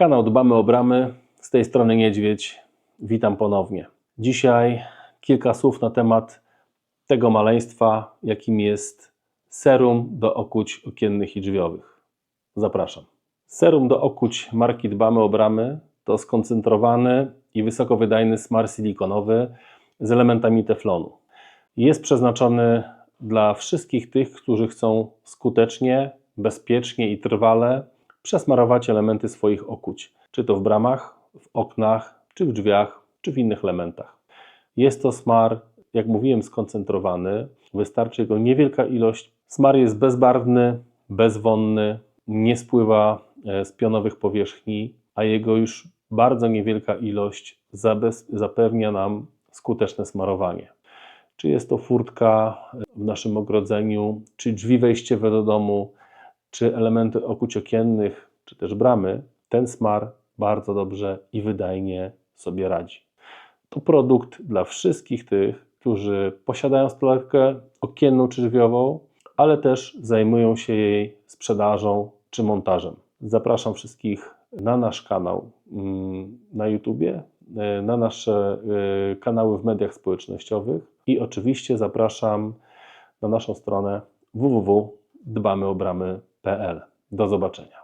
Kanał Dbamy o Bramy, z tej strony Niedźwiedź. Witam ponownie. Dzisiaj kilka słów na temat tego maleństwa, jakim jest serum do okuć okiennych i drzwiowych. Zapraszam. Serum do okuć marki Dbamy o Bramy to skoncentrowany i wysokowydajny smar silikonowy z elementami teflonu. Jest przeznaczony dla wszystkich tych, którzy chcą skutecznie, bezpiecznie i trwale przesmarować elementy swoich okuć, czy to w bramach, w oknach, czy w drzwiach, czy w innych elementach. Jest to smar, jak mówiłem, skoncentrowany. Wystarczy jego niewielka ilość. Smar jest bezbarwny, bezwonny, nie spływa e, z pionowych powierzchni, a jego już bardzo niewielka ilość zapewnia nam skuteczne smarowanie. Czy jest to furtka w naszym ogrodzeniu, czy drzwi wejściowe do domu, czy elementy okuć okiennych, czy też bramy, ten smar bardzo dobrze i wydajnie sobie radzi. To produkt dla wszystkich tych, którzy posiadają stolarkę okienną czy drzwiową, ale też zajmują się jej sprzedażą czy montażem. Zapraszam wszystkich na nasz kanał mm, na YouTubie, e, na nasze e, kanały w mediach społecznościowych i oczywiście zapraszam na naszą stronę www.dbamyobramy.pl. Do zobaczenia.